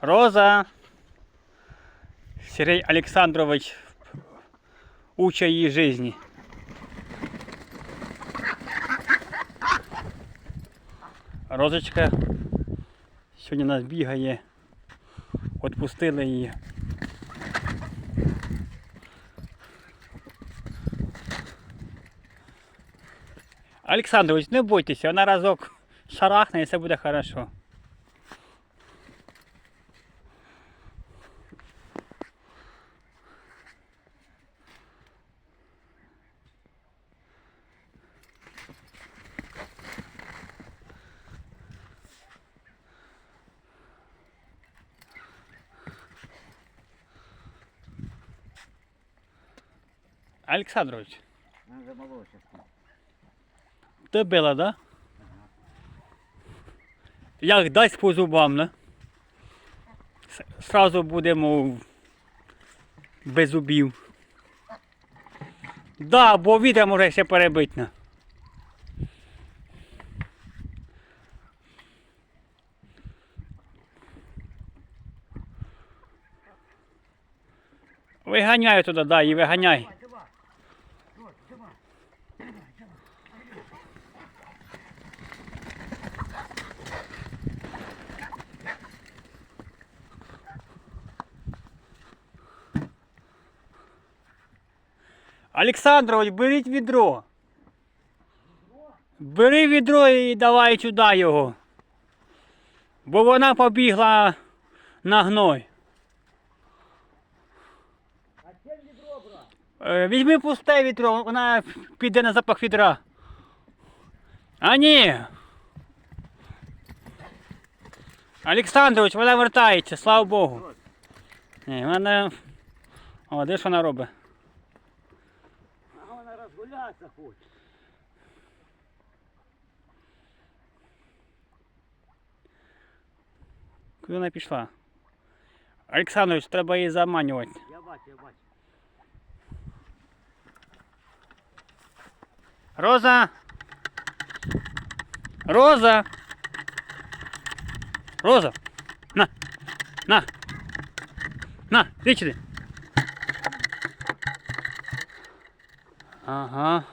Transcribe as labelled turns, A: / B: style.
A: Роза. Сергей Александрович уча її житті. Розочка сьогодні нас бігає. Отпустили її. Олександрович, не бойтеся, вона разок шарахне і все буде хорошо. Олександрович,
B: Она вже молодша.
A: ти била, да? Як дасть по зубам? С- Сразу будемо без зубів. Да, бо вітер може ще перебити. на. Виганяй туди, да, і виганяй. Олександрович, беріть відро. Бери відро і давай сюди його. Бо вона побігла на гной.
B: А це відро, брат?
A: Е, Візьми пусте відро, вона піде на запах відра. А ні. Олександрович, вона вертається, слава Богу. Ні, вона. О, де ж вона робить?
B: А вона розгулятися хоче.
A: Куди вона пішла? Олександрович, треба її заманювати.
B: Я бачу, я бачу.
A: Роза! Роза! Роза! На! На! На! Сюди! Ага,